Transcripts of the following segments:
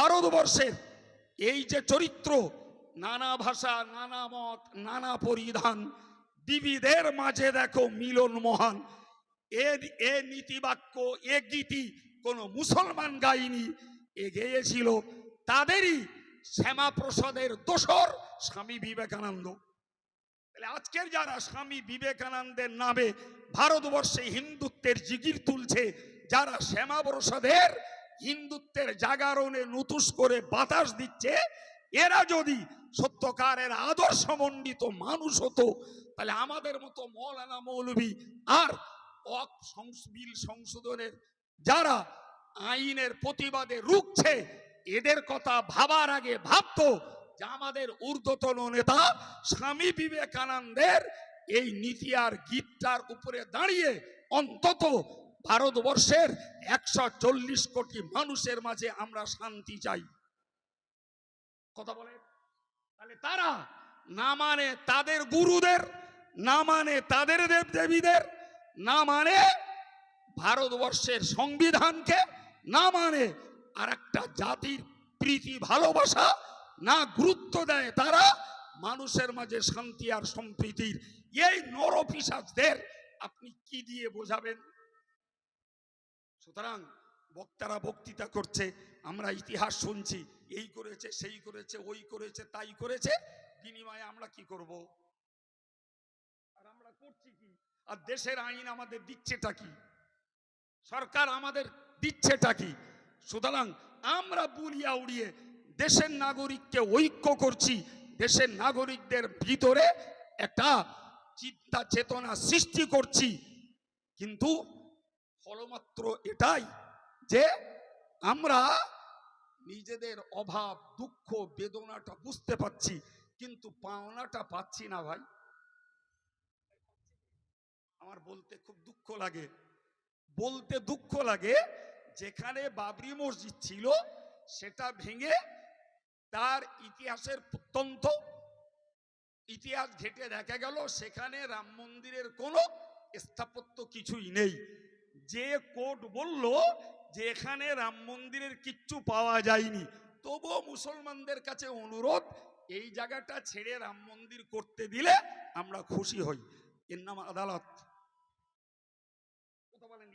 ভারতবর্ষের এই যে চরিত্র, নানা ভাষা, নানা মত, নানা পরিধান, বিবিধের মাঝে দেখো মিলন মহান। এ এ নীতিবাক্য, এ গীতি কোনো মুসলমান গাইনি, এ তাদেরই শ্যামাপ্রসাদের দোসর স্বামী বিবেকানন্দ। তাহলে আজকের যারা স্বামী বিবেকানন্দের নামে ভারতবর্ষে হিন্দুত্বের জিগির তুলছে, যারা শ্যামাপ্রসাদের হিন্দুত্বের জাগরণে নুতুস করে বাতাস দিচ্ছে, এরা যদি সত্যকারের আদর্শমণ্ডিত মানুষ হতো, তাহলে আমাদের মতো মৌলানা মৌলবী আর বিল সংশোধনের যারা আইনের প্রতিবাদে রুখছে, এদের কথা ভাবার আগে ভাবতো যে আমাদের ঊর্ধ্বতন নেতা স্বামী বিবেকানন্দের এই নীতি আর গীতটার উপরে দাঁড়িয়ে অন্তত ভারতবর্ষের একশো চল্লিশ কোটি মানুষের মাঝে আমরা শান্তি চাই। কথা বলে তাহলে তারা না মানে তাদের গুরুদের, না মানে তাদের দেব দেবীদের না মানে ভারতবর্ষের সংবিধানকে, না মানে আর একটা জাতির প্রীতি, ভালোবাসা, না গুরুত্ব দেয় তারা, মানুষের মাঝে শান্তি আর সম্প্রীতির এই নরপিসাজদের আপনি কি দিয়ে বোঝাবেন? সুতরাং বক্তারা বক্তৃতা করছে, আমরা ইতিহাস শুনছি, এই করেছে, সেই করেছে, ওই করেছে, তাই করেছে, বিনিময়ে আমরা কি করব? আর আমরা করছি কি? আর দেশের আইন আমাদের দিচ্ছেটা কি? সরকার আমাদের দিচ্ছেটা কি? সুতরাং আমরা বুলিয়া উড়িয়ে দেশের নাগরিককে ঐক্য করছি, দেশের নাগরিকদের ভিতরে একটা চিন্তা চেতনা সৃষ্টি করছি, কিন্তু ফলমাত্র এটাই যে আমরা নিজেদের অভাব, দুঃখ, বেদনাটা বুঝতে পাচ্ছি কিন্তু পাওনাটা পাচ্ছি না ভাই। আমার বলতে খুব দুঃখ লাগে। বলতে দুঃখ লাগে যেখানে বাবরি মসজিদ ছিল, সেটা ভেঙে তার ইতিহাসের প্রত্যন্ত ইতিহাস ঘেটে দেখা গেল, সেখানে রাম মন্দিরের কোনো স্থাপত্য কিছুই নেই। যে কোর্ট বলল যে এখানে রাম মন্দিরের কিচ্ছু পাওয়া যায়নি, তবুও মুসলমানদের কাছে অনুরোধ, এই জায়গাটা ছেড়ে রাম মন্দির করতে দিলে আমরা খুশি হই। এর নাম আদালত।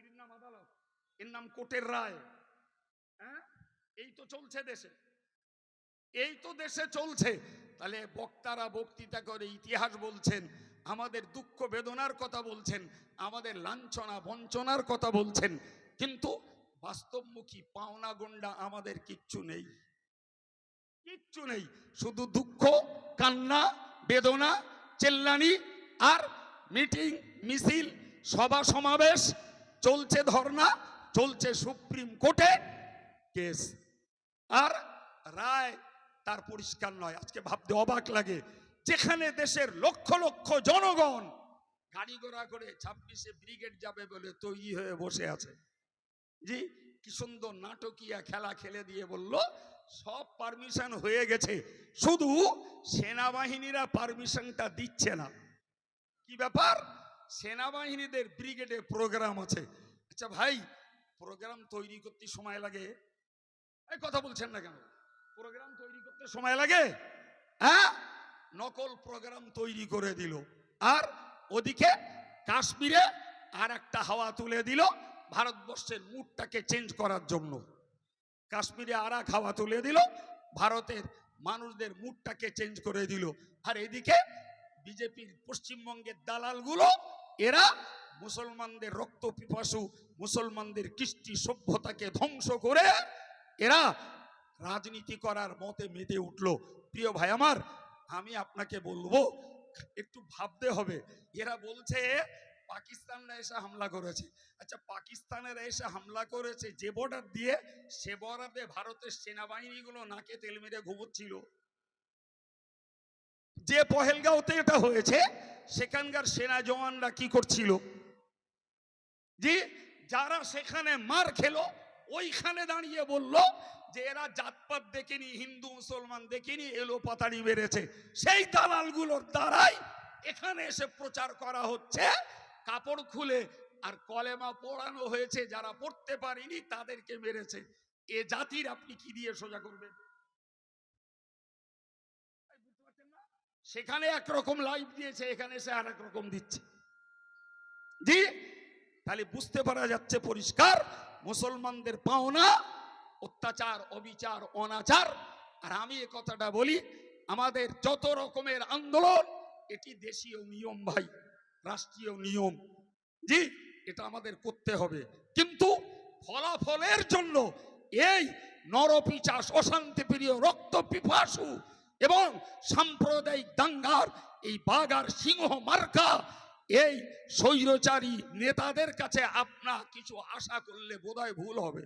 এর নাম আদালত। এর নাম কোর্টের রায়। হ্যাঁ? এই তো চলছে দেশে। এই তো দেশে চলছে। তাহলে বক্তারা বক্তৃতা করে, ইতিহাস বলছেন। আমাদের দুঃখ বেদনার কথা বলছেন, আমাদের লাঞ্ছনা বঞ্চনার কথা বলছেন, কিন্তু বাস্তবমুখী পাওনা গন্ডা আমাদের কিচ্ছু নেই। কিচ্ছু নেই। শুধু দুঃখ, কান্না, বেদনা, চেল্লানি আর মিটিং, মিছিল, সভা সমাবেশ, চলছে ধর্ণা, চলছে সুপ্রিম কোর্টে কেস। আর রায় তার পরিষ্কার নয়। আজকে ভাবতে অবাক লাগে। যেখানে দেশের লক্ষ লক্ষ জনগণ গাড়ি ঘোড়া করে ছাব্বিশে ব্রিগেড যাবে বলে তৈরি হয়ে বসে আছে। জি, কি সুন্দর নাটকীয় খেলা খেলে দিয়ে বলল, সব পারমিশন হয়ে গেছে, শুধু সেনাবাহিনীরা পারমিশনটা দিচ্ছে না। কি ব্যাপার? সেনাবাহিনীদের ব্রিগেডে প্রোগ্রাম আছে। আচ্ছা ভাই, প্রোগ্রাম তৈরি করতে সময় লাগে? কথা বলছেন না কেন? প্রোগ্রাম তৈরি করতে সময় লাগে? হ্যাঁ? নকল প্রোগ্রাম তৈরি করে দিল। আর ওদিকে কাশ্মীরে আর একটা হাওয়া তুলে দিল ভারতবর্ষের মুডটাকে চেঞ্জ করার জন্য। কাশ্মীরে আর এক হাওয়া তুলে দিল ভারতের মানুষদের মুডটাকে চেঞ্জ করে দিল। আর এদিকে বিজেপির পশ্চিমবঙ্গের দালালগুলো, এরা মুসলমানদের রক্ত পিপাসু, মুসলমানদের কৃষ্টি সভ্যতাকে ধ্বংস করে এরা রাজনীতি করার মতে মেতে উঠল। প্রিয় ভাই আমার আমি আপনাকে বলব, একটু ভাবতে হবে। এরা বলছে, পাকিস্তানরা এসে হামলা করেছে। আচ্ছা পাকিস্তানের এসে হামলা করেছে যে বর্ডার দিয়ে, সে বর্ডারে ভারতের সেনাবাহিনীগুলো নাকে তেল মেরে ঘুমোচ্ছিল। যে পহেলগাঁওতে এটা হয়েছে, সেখানকার সেনা জওয়ানরা কি করছিল? যে যারা সেখানে মার খেলো ওইখানে দাঁড়িয়ে বলল যে এরা জাতপাত দেখেনি, হিন্দু, মুসলমান দেখেনি এলো পাতাড়ি মেরেছে। সেই দালালগুলোর দ্বারাই এখানে এসে প্রচার করা হচ্ছে। কাপড় খুলে আর কলেমা পড়ানো হয়েছে, যারা পড়তে পারেনি তাদেরকে মেরেছে। এ জাতির আপনি কি দিয়ে সোজা করবেন? সেখানে একরকম লাইভ দিয়েছে, এখানে সে আর রকম দিচ্ছে। জি? তাহলে বুঝতে পারা যাচ্ছে পরিষ্কার মুসলমানদের পাওনা, অত্যাচার, অবিচার, অনাচার। আর আমি এ কথাটা বলি, আমাদের যত রকমের আন্দোলন, এটি দেশীয় নিয়ম ভাই, রাষ্ট্রীয় নিয়ম। জি, এটা আমাদের করতে হবে। কিন্তু ফলাফলের জন্য এই নরপিচাস অশান্তি প্রিয় রক্ত পিপাসু এবং সাম্প্রদায়িক দাঙ্গার এই বাগার সিংহ মার্কা এই স্বৈরচারী নেতাদের কাছে আপনা কিছু আশা করলে বোধহয় ভুল হবে।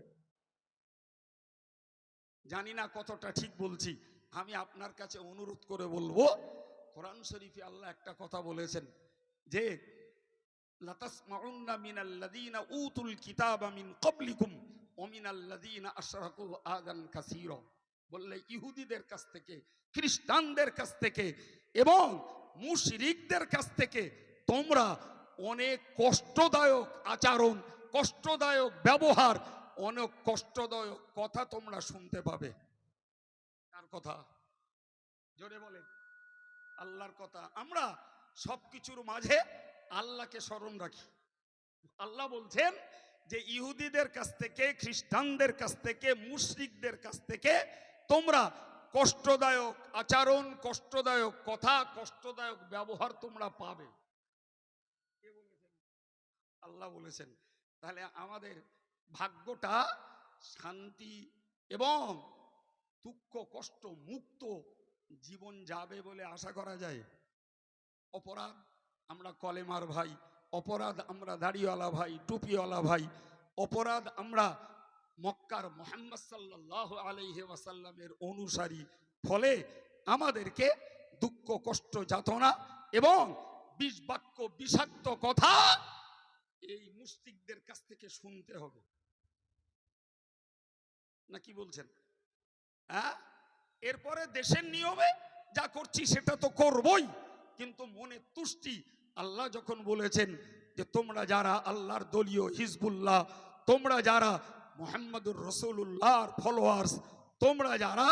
জানি না কতটা ঠিক বলছি। আমি আপনার কাছে অনুরোধ করে বলব, কোরআন শরীফে আল্লাহ একটা কথা বলেছেন যে, লাতাসমাউন্না মিনাল্লাযীনা উতুল কিতাবা মিন ক্বাবলিকুম ওয়া মিনাল্লাযীনা আশরাকু আযান কাসীরা। বললে ইহুদিদের কাছ থেকে, খ্রিস্টানদের কাছ থেকে এবং মুশরিকদের কাছ থেকে তোমরা অনেক কষ্টদায়ক আচরণ, কষ্টদায়ক ব্যবহার, অনেক কষ্টদায়ক কথা তোমরা শুনতে পাবে। কার কথা? জোরে বলে আল্লাহর কথা। আমরা সবকিছুর মাঝে আল্লাহকে স্মরণ রাখি। আল্লাহ বলছেন যে, ইহুদিদের কাছ থেকে, খ্রিস্টানদের কাছ থেকে, মুশরিকদের কাছ থেকে তোমরা কষ্টদায়ক আচরণ, কষ্টদায়ক কথা, কষ্টদায়ক ব্যবহার তোমরা পাবে? আল্লাহ বলেছেন, তাহলে আমাদের ভাগ্যটা শান্তি এবং দুঃখ, কষ্ট, মুক্ত জীবন যাবে বলে আশা করা যায়। অপরাধ আমরা কলেমার ভাই, অপরাধ আমরা দাড়িওয়ালা ভাই, টুপিওয়ালা ভাই, অপরাধ আমরা মক্কার মোহাম্মদ সাল্লাহ আলাইহি ওয়াসাল্লামের অনুসারী, ফলে আমাদেরকে দুঃখ, কষ্ট, যাতনা এবং বিষ বাক্য বিষাক্ত কথা এই মুস্তিকদের কাছ থেকে শুনতে হবে। না কি বলছেন? হ্যাঁ? এরপরে দেশের নিয়মে যা করছি সেটা তো করবই, কিন্তু মনে তুষ্টি। আল্লাহ যখন বলেছেন যে, তোমরা যারা আল্লাহর দলীয় হিজবুল্লাহ, তোমরা যারা মোহাম্মদুর রসুল্লাহর ফলোয়ার্স তোমরা যারা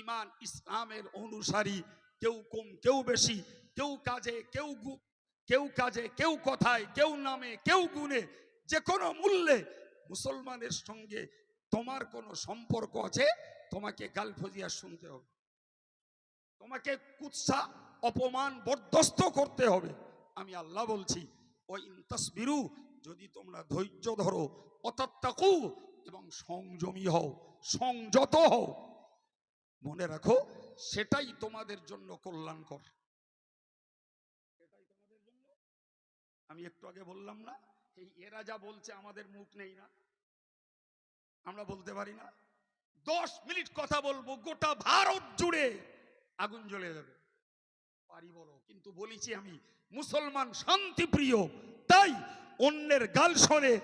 ইমান ইসলামের অনুসারী, কেউ কম, কেউ বেশি, কেউ কাজে, কেউ কেউ কাজে, কেউ কথায়, কেউ নামে, কেউ গুণে যে কোনো মূল্যে মুসলমানের সঙ্গে তোমার কোনো সম্পর্ক আছে, তোমাকে গাল ফজিয়া শুনতে হবে। তোমাকে কুৎসা, অপমান বরদস্ত করতে হবে। আমি আল্লাহ বলছি ওই ইন্তাসবিরু যদি তোমরা ধৈর্য ধরো, অতত্তাকু, এবং সংযমী হও, সংযত হও। মনে রাখো, সেটাই তোমাদের জন্য কল্যাণকর সেটাই তোমাদের জন্য আমি একটু আগে বললাম না, এই এরা যা বলছে আমাদের মুখ নেই না। আমরা বলতে পারি না। দশ মিনিট কথা বলব, গোটা ভারত জুড়ে আগুন জ্বলে যাবে। পারি বলো, কিন্তু বলেছি আমি, মুসলমান শান্তিপ্রিয়, তাই অন্যের গাল শোনে,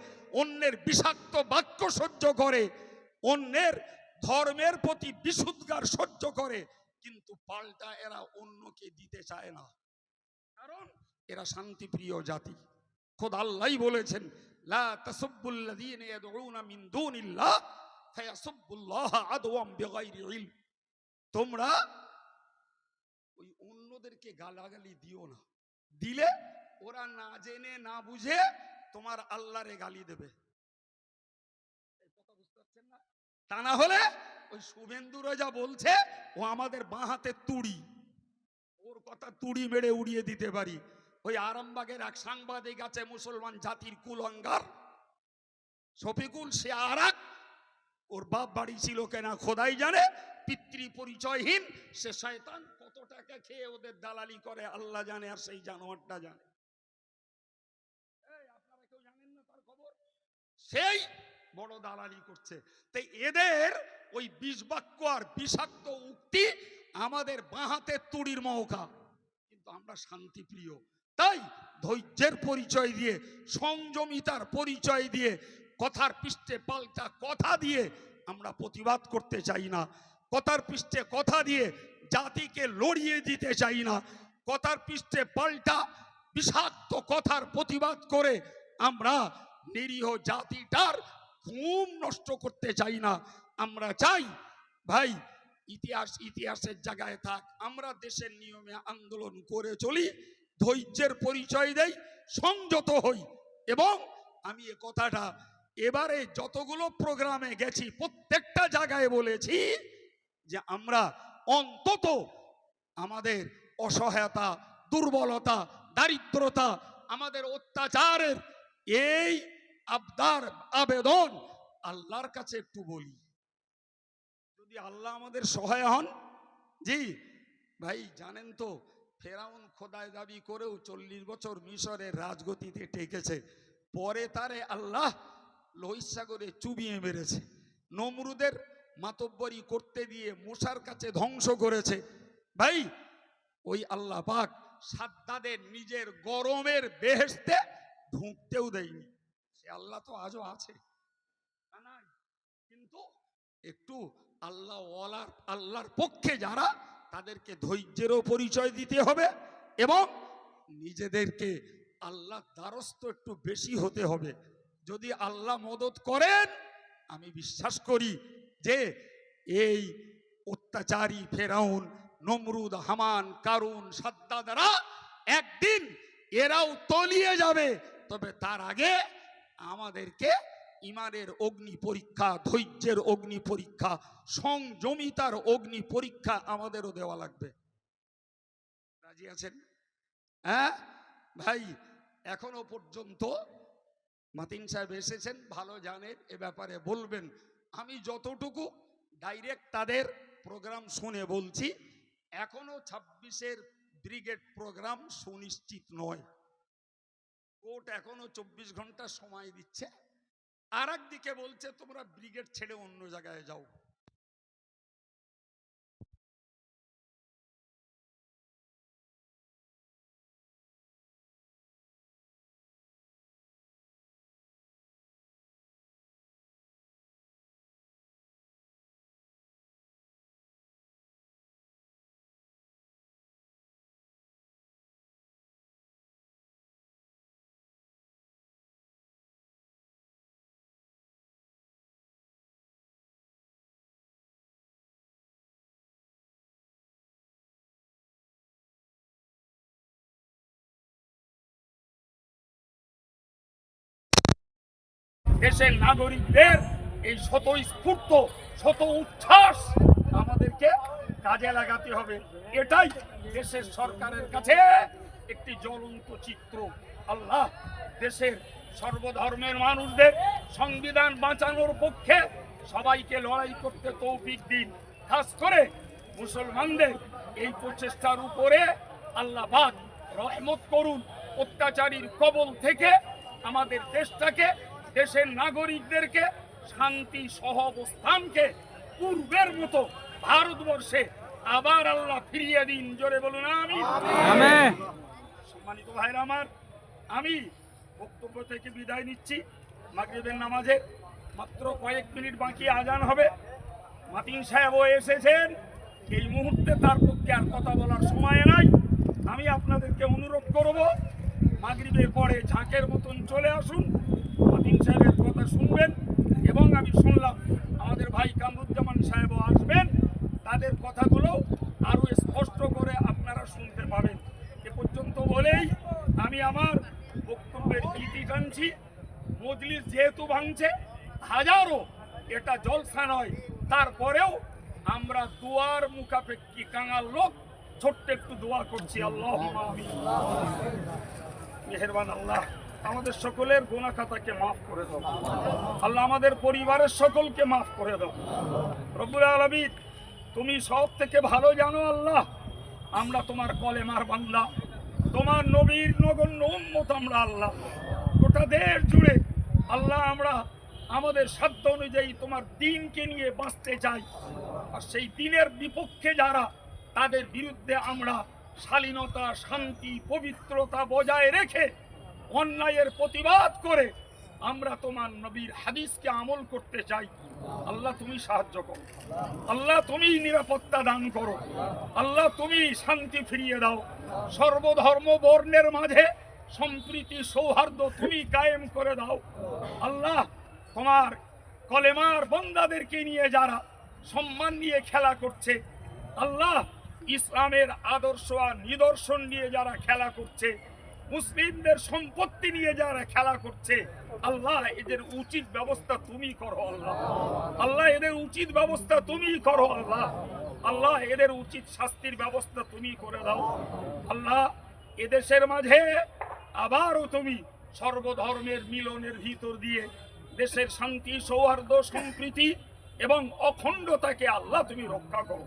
অন্যের বিষাক্ত বাক্য সহ্য করে, অন্যের ধর্মের প্রতি বিশুদ্ধার সহ্য করে, কিন্তু পাল্টা এরা অন্যকে দিতে চায় না। কারণ এরা শান্তিপ্রিয় জাতি। খোদ আল্লাহ বলেছেন, লা তাসুব্বুল্লাযীনা তোমরা ওই অন্যদেরকে গালাগালি দিও না। দিলে ওরা না জেনে, না বুঝে তোমার আল্লাহরে গালি দেবে। না? তা না হলে ওই শুভেন্দুরা যা বলছে, ও আমাদের বাঁ হাতে তুড়ি। ওর কথা তুড়ি মেরে উড়িয়ে দিতে পারি। ওই আরামবাগের এক সাংবাদিক আছে মুসলমান জাতির কুলঙ্গার। শফিকুল, সে আর ওর বাপ বাড়ি ছিল কেনা, খোদাই জানে, পিতৃ পরিচয়হীন। সে শয়তান কত টাকা খেয়ে ওদের দালালি করে, আল্লাহ জানে, আর সেই জানোয়ারটা জানে। আপনারা কেউ জানেন না সেই বড় দালালি করছে। তাই এদের ওই বিষ বাক্য আর বিষাক্ত উক্তি আমাদের বাঁ বাঁহাতে তুড়ির মহকা। কিন্তু আমরা শান্তিপ্রিয়। তাই ধৈর্যের পরিচয় দিয়ে, সংযমিতার পরিচয় দিয়ে, কথার পৃষ্ঠে পাল্টা কথা দিয়ে আমরা প্রতিবাদ করতে চাই না। কথার পৃষ্ঠে কথা দিয়ে জাতিকে লড়িয়ে দিতে চাই না। কথার পৃষ্ঠে পাল্টা বিষাক্ত কথার প্রতিবাদ করে আমরা নিরীহ জাতিটার ঘুম নষ্ট করতে চাই না। আমরা চাই, ভাই, ইতিহাস ইতিহাসের জায়গায় থাক। আমরা দেশের নিয়মে আন্দোলন করে চলি। ধৈর্যের পরিচয় দেই, সংযত হই। এবং আমি এ কথাটা এবারে যতগুলো প্রোগ্রামে গেছি, প্রত্যেকটা জায়গায় বলেছি যে আমরা অন্তত আমাদের অসহায়তা, দুর্বলতা, দারিদ্রতা, আমাদের অত্যাচারের এই আবদার, আবেদন আল্লাহর কাছে একটু বলি। যদি আল্লাহ আমাদের সহায় হন, জি, ভাই, জানেন তো ফেরাউন খোদায় দাবি করেও চল্লিশ বছর মিশরের রাজগতিতে টেকেছে পরে তারে আল্লাহ লোহিত সাগরে চুবিয়ে মেরেছে। নমরুদের মাতব্বরি করতে দিয়ে মশার কাছে ধ্বংস করেছে। ভাই, ওই আল্লাহ পাক সাদ্দাদের নিজের গরমের বেহেস্তে ঢুকতেও দেয়নি। সে আল্লাহ তো আজও আছে। কিন্তু একটু আল্লাহ আল্লাহর পক্ষে যারা তাদেরকে ধৈর্যেরও পরিচয় দিতে হবে এবং নিজেদেরকে আল্লাহ দ্বারস্থ একটু বেশি হতে হবে। যদি আল্লাহ মদত করেন, আমি বিশ্বাস করি যে এই অত্যাচারী ফেরাউন, নমরুদ, হামান, কারুন, সাদ্দাদারা একদিন এরাও তলিয়ে যাবে। তবে তার আগে আমাদেরকে ইমানের অগ্নি পরীক্ষা, ধৈর্যের অগ্নি পরীক্ষা, সংযমিতার অগ্নি পরীক্ষা আমাদেরও দেওয়া লাগবে। রাজি আছেন? হ্যাঁ? ভাই, এখনও পর্যন্ত মাতিন সাহেব এসেছেন, ভালো জানেন, এ ব্যাপারে বলবেন। আমি যতটুকু ডাইরেক্ট তাদের প্রোগ্রাম শুনে বলছি, এখনও ছাব্বিশের ব্রিগেড প্রোগ্রাম সুনিশ্চিত নয়। কোর্ট এখনও চব্বিশ ঘণ্টা সময় দিচ্ছে। আর দিকে বলছে তোমরা ব্রিগেড ছেড়ে অন্য জায়গায় যাও। দেশের নাগরিকদের এই স্বতঃস্ফূর্ত শত উচ্ছ্বাস আমাদেরকে কাজে লাগাতে হবে। এটাই দেশের সরকারের কাছে একটি জ্বলন্ত চিত্র। আল্লাহ দেশের সর্বধর্মের মানুষদের সংবিধান বাঁচানোর পক্ষে সবাইকে লড়াই করতে তৌফিক দিন। খাস করে মুসলমানদের এই প্রচেষ্টার উপরে আল্লাহ পাক রহমত করুন। অত্যাচারীর কবল থেকে আমাদের দেশটাকে দেশের নাগরিকদেরকে শান্তি সহ অবস্থানকে পূর্বের মতো ভারতবর্ষে আবার আল্লাহ ফিরিয়ে দিন। জোরে বলুন আমি সম্মানিত ভাইরা আমার আমি বক্তব্য থেকে বিদায় নিচ্ছি। মাগরিবের নামাজে মাত্র কয়েক মিনিট বাকি আজান হবে। মাতিন সাহেবও এসেছেন। এই মুহূর্তে তার পক্ষে আর কথা বলার সময় নাই। আমি আপনাদেরকে অনুরোধ করব মাগরিবের পরে ঝাঁকের মতন চলে আসুন। মাতিন সাহেবের কথা শুনবেন এবং আমি শুনলাম আমাদের ভাই কামরুজ্জামান সাহেবও আসবেন। তাদের কথাগুলো আরও স্পষ্ট করে আপনারা শুনতে পাবেন। এ পর্যন্ত বলেই আমি আমার বক্তব্যের ইতি টানছি। মজলিস যেহেতু ভাঙছে, হাজারো এটা জলসা নয়। তারপরেও আমরা দুয়ার মুখাপেক্ষী কাঙাল লোক, ছোট্ট একটু দোয়া করছি। আল্লাহ মেহরবান আল্লাহ। আমাদের সকলের গোনা খাতাকে মাফ করে দাও। আল্লাহ আমাদের পরিবারের সকলকে মাফ করে দাও। রব্বুল আলমিন, তুমি সব থেকে ভালো জানো আল্লাহ? আমরা তোমার কলেমার বাংলা তোমার নবীর নগণ্য উন্মত আমরা আল্লাহ। গোটা দেশ জুড়ে আল্লাহ আমরা আমাদের সাধ্য অনুযায়ী তোমার দিনকে নিয়ে বাঁচতে চাই। আর সেই দিনের বিপক্ষে যারা, তাদের বিরুদ্ধে আমরা শালীনতা, শান্তি, পবিত্রতা বজায় রেখে অন্যায়ের প্রতিবাদ করে আমরা তোমার নবীর হাদিসকে আমল করতে চাই আল্লাহ তুমি সাহায্য করো। আল্লাহ তুমি নিরাপত্তা দান করো। আল্লাহ তুমি শান্তি ফিরিয়ে দাও। সর্বধর্ম বর্ণের মাঝে সম্প্রীতি সৌহার্দ্য তুমি কায়েম করে দাও। আল্লাহ তোমার কলেমার বন্দাদেরকে নিয়ে যারা সম্মান নিয়ে খেলা করছে, আল্লাহ ইসলামের আদর্শ আর নিদর্শন নিয়ে যারা খেলা করছে মুসলিমদের সম্পত্তি নিয়ে যারা খেলা করছে, আল্লাহ এদের উচিত ব্যবস্থা তুমি করো, আল্লাহ। আল্লাহ এদের উচিত ব্যবস্থা তুমি করো, আল্লাহ। আল্লাহ এদের উচিত শাস্তির ব্যবস্থা তুমি করে দাও। আল্লাহ, এদেশের মাঝে আবারও তুমি সর্বধর্মের মিলনের ভিতর দিয়ে দেশের শান্তি, সৌহার্দ্য, সম্প্রীতি এবং অখণ্ডতাকে আল্লাহ তুমি রক্ষা করো।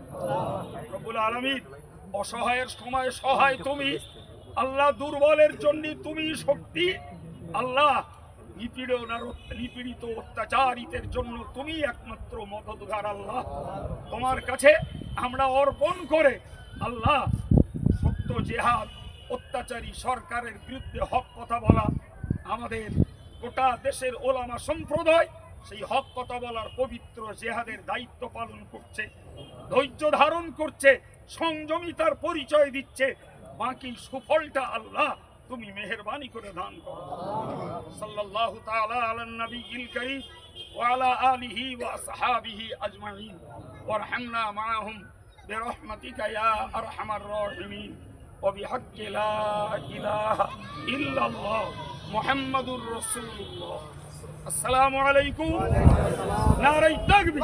রব্বুল আলমীর অসহায়ের সময় সহায় তুমি আল্লাহ দুর্বলের জন্য তুমি শক্তি। আল্লাহ নিপীড়িত অত্যাচারিতের জন্য তুমি একমাত্র মদতগার আল্লাহ। তোমার কাছে আমরা অর্পণ করে আল্লাহ, সত্য জেহাদ, অত্যাচারী সরকারের বিরুদ্ধে হক কথা বলা, আমাদের গোটা দেশের ওলামা সম্প্রদায় সেই হক কথা বলার পবিত্র জেহাদের দায়িত্ব পালন করছে, ধৈর্য ধারণ করছে, সংযমিতার পরিচয় দিচ্ছে বাকি সুফলটা আল্লাহ তুমি মেহরবানি করে দান করো। সাল্লাল্লাহু তাআলা আলান নবিয়িল কারীম ওয়া আলা আলিহি ওয়া আসহাবিহি আজমাইন। ওয়ারহামনা মাআহুম বিরহমাতিকা ইয়া আরহামার রাহিমিন। ওয়া বিহাক্কি লা ইলাহা ইল্লাল্লাহ মুহাম্মাদুর রাসূলুল্লাহ। আসসালামু আলাইকুম। নারাই তাকবীর।